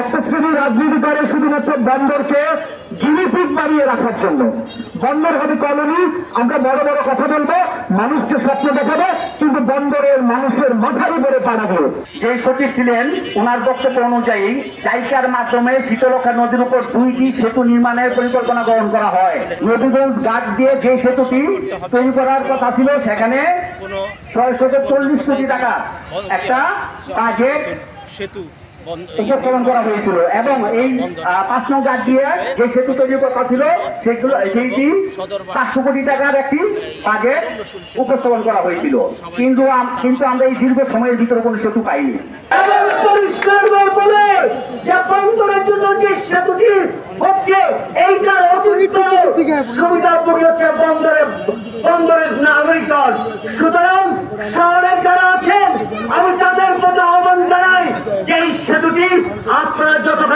একটা শ্রেণি রাজনীতি করে শুধুমাত্র বন্দরকে গিনিপিক বানিয়ে রাখার জন্য। বন্দর হবে কলোনি আমরা বড় বড় কথা বলব মানুষকে স্বপ্ন দেখাবো কিন্তু বন্দরের মানুষের মাথার উপরে পাড়াবে যে সচিব ছিলেন ওনার বক্তব্য অনুযায়ী জাইকার মাধ্যমে শীতলক্ষা নদীর উপর দুইটি সেতু নির্মাণের পরিকল্পনা গ্রহণ করা হয়। নদীগঞ্জ ঘাট দিয়ে যে সেতুটি তৈরি করার কথা ছিল সেখানে ছয়শত চল্লিশ কোটি টাকা একটা বাজেট সেতু। উপস্থাপন করা হয়েছিল। এবং এই পাঁচ নং দিয়ে যে সেতু তৈরির কথা ছিল সেগুলো সেইটি পাঁচশো কোটি টাকার একটি বাজেট উপস্থাপন করা হয়েছিল। কিন্তু কিন্তু আমরা এই দীর্ঘ সময়ের ভিতরে কোনো সেতু পাইনি। এবং পরিষ্কার বলে যে বন্দরের জন্য যে সেতুটি হচ্ছে এইটার অতিরিক্ত সুবিধা পড়ে হচ্ছে বন্দরের বন্দরের নাগরিকগণ সুতরাং শহরে যারা আছেন আমি তাদের প্রতি আহ্বান জানাই যে এই সেতুটি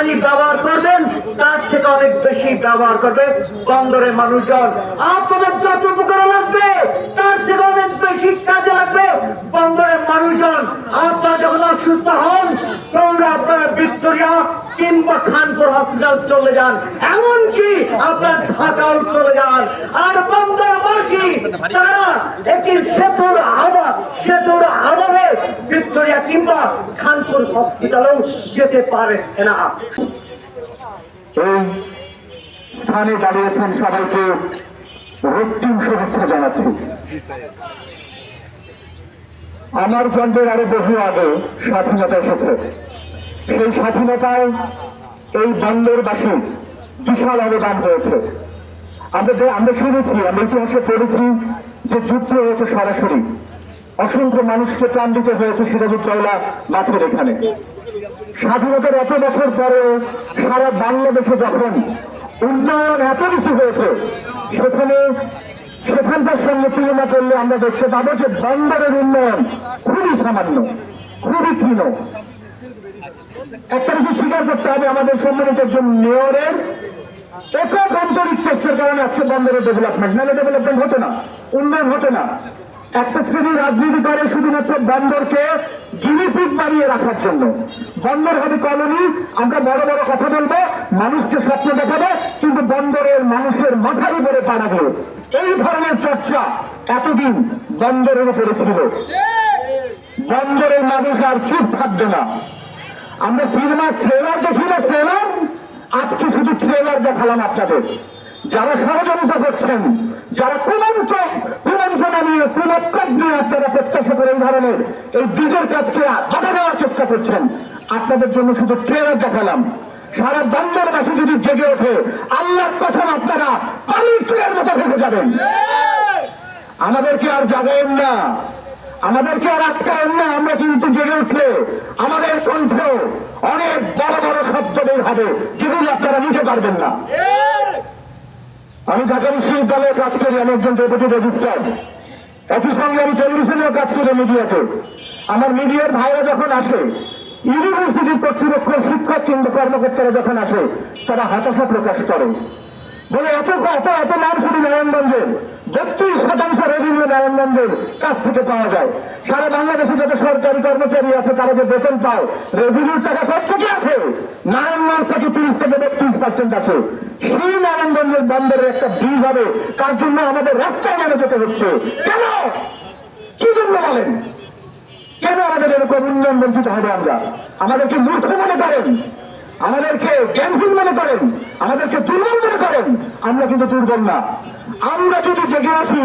যতখানি ব্যবহার করবেন, তার থেকে অনেক বেশি ব্যবহার করবে বন্দরের মানুষজন। আপনাদের যত উপকার লাগবে, তার থেকে অনেক বেশি কাজে লাগবে বন্দরের মানুষজন। আপনারা যখন অসুস্থ হন তখন আপনারা ভিক্টোরিয়া কিংবা খানপুর হসপিটাল চলে যান। এমনকি আপনার ঢাকাও চলে যান। আর বন্দরবাসী তারা একটি সেতুর সেতুর ভিক্টোরিয়া কিংবা খানপুর হসপিটালেও যেতে পারে না। এই স্থানে দাঁড়িয়েছেন সবাইকে রক্তিম শুভেচ্ছা জানাচ্ছি। আমার জন্মের আরও বহু আগে স্বাধীনতা এসেছে। সেই স্বাধীনতায় এই বন্দরবাসী বিশাল অবদান হয়েছে আমরা আমরা শুনেছি, আমরা ইতিহাসে পড়েছি যে যুদ্ধ হয়েছে সরাসরি। অসংখ্য মানুষকে প্রাণ দিতে হয়েছে সিরাজুদ্দৌলা মাঠের এখানে। স্বাধীনতার এত বছর পরে সারা বাংলাদেশে যখন উন্নয়ন এত বেশি হয়েছে, সেখানে সেখানকার সঙ্গে তুলনা করলে আমরা দেখতে পাবো যে বন্দরের উন্নয়ন খুবই সামান্য, খুবই ক্ষীণ। একটা কিছু স্বীকার করতে হবে আমাদের সম্মানিত একজন মেয়রের একক আন্তরিক চেষ্টার কারণে আজকে বন্দরের ডেভেলপমেন্ট নাহলে ডেভেলপমেন্ট হতো না, উন্নয়ন হতো না। একটা শ্রেণি রাজনীতি করে শুধুমাত্র বন্দরকে বানিয়ে রাখার জন্য। বন্দর হবে কলোনি, আমরা বড় বড় কথা বলব, মানুষকে স্বপ্ন দেখাবো, কিন্তু বন্দরের মানুষের মাথার উপরে পাড়াবে এই ধরনের চর্চা এতদিন বন্দরের উপরে ছিল। বন্দরের মানুষ আর চুপ থাকবে না। আমরা সিনেমা ট্রেলার দেখি না ট্রেলার আজকে শুধু ট্রেলার দেখালাম আপনাদের। যারা ষড়যন্ত্র করছেন যারা কুমন্ত্র কুমন্ত্র নিয়ে কুমত্তক নিয়ে আপনারা প্রত্যাশা করে এই ধরনের এই ব্রিজের কাজকে বাধা দেওয়ার চেষ্টা করছেন আপনাদের জন্য শুধু ট্রেলার দেখালাম। সারা বন্দরবাসী যদি জেগে ওঠে আল্লাহর কথা আপনারা পানির ট্রেনের মতো ভেসে যাবেন। আমাদেরকে আর জাগায়েন না। আমাদেরকে আর আটকায়েন না, আমরা কিন্তু জেগে উঠলে আমাদের কণ্ঠ অনেক বড় বড় শব্দ বের হবে, যেগুলো আপনারা নিতে পারবেন না। আমি ঢাকা বিশ্ববিদ্যালয়ে কাজ করি, আমি একজন ডেপুটি রেজিস্ট্রার। একই সঙ্গে আমি টেলিভিশনেও কাজ করি মিডিয়াতে। আমার মিডিয়ার ভাইরা যখন আসে ইউনিভার্সিটির কর্তৃপক্ষ শিক্ষক কিংবা কর্মকর্তারা যখন আসে, তারা হতাশা প্রকাশ করে। বলে, এত এত এত নাম শুধু নারায়ণগঞ্জের। বত্রিশ শতাংশ রেভিনিউ নারায়ণগঞ্জের কাছ থেকে পাওয়া যায়। সারা বাংলাদেশে যত সরকারি কর্মচারী আছে, তারা যে বেতন পায় রেভিনিউর টাকা কোথা থেকে আছে নারায়ণগঞ্জ থেকে তিরিশ থেকে বত্রিশ পার্সেন্ট আছে সেই নারায়ণগঞ্জের বন্দরের একটা ব্রিজ হবে। তার জন্য আমাদের রাস্তায় নেমে যেতে হচ্ছে। কেন? কি জন্য বলেন? কেন আমাদের এরকম উন্নয়ন বঞ্চিত হবে আমরা? আমাদেরকে মূর্খ মনে করেন। আমাদেরকে জ্ঞানহীন মনে করেন, আমাদেরকে দুর্বল মনে করেন, আমরা কিন্তু দুর্বল না। আমরা যদি জেগে আছি,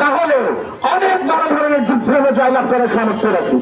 তাহলে অনেক বড় ধরনের যুদ্ধ জয়লাভ করার সামর্থ্য রাখি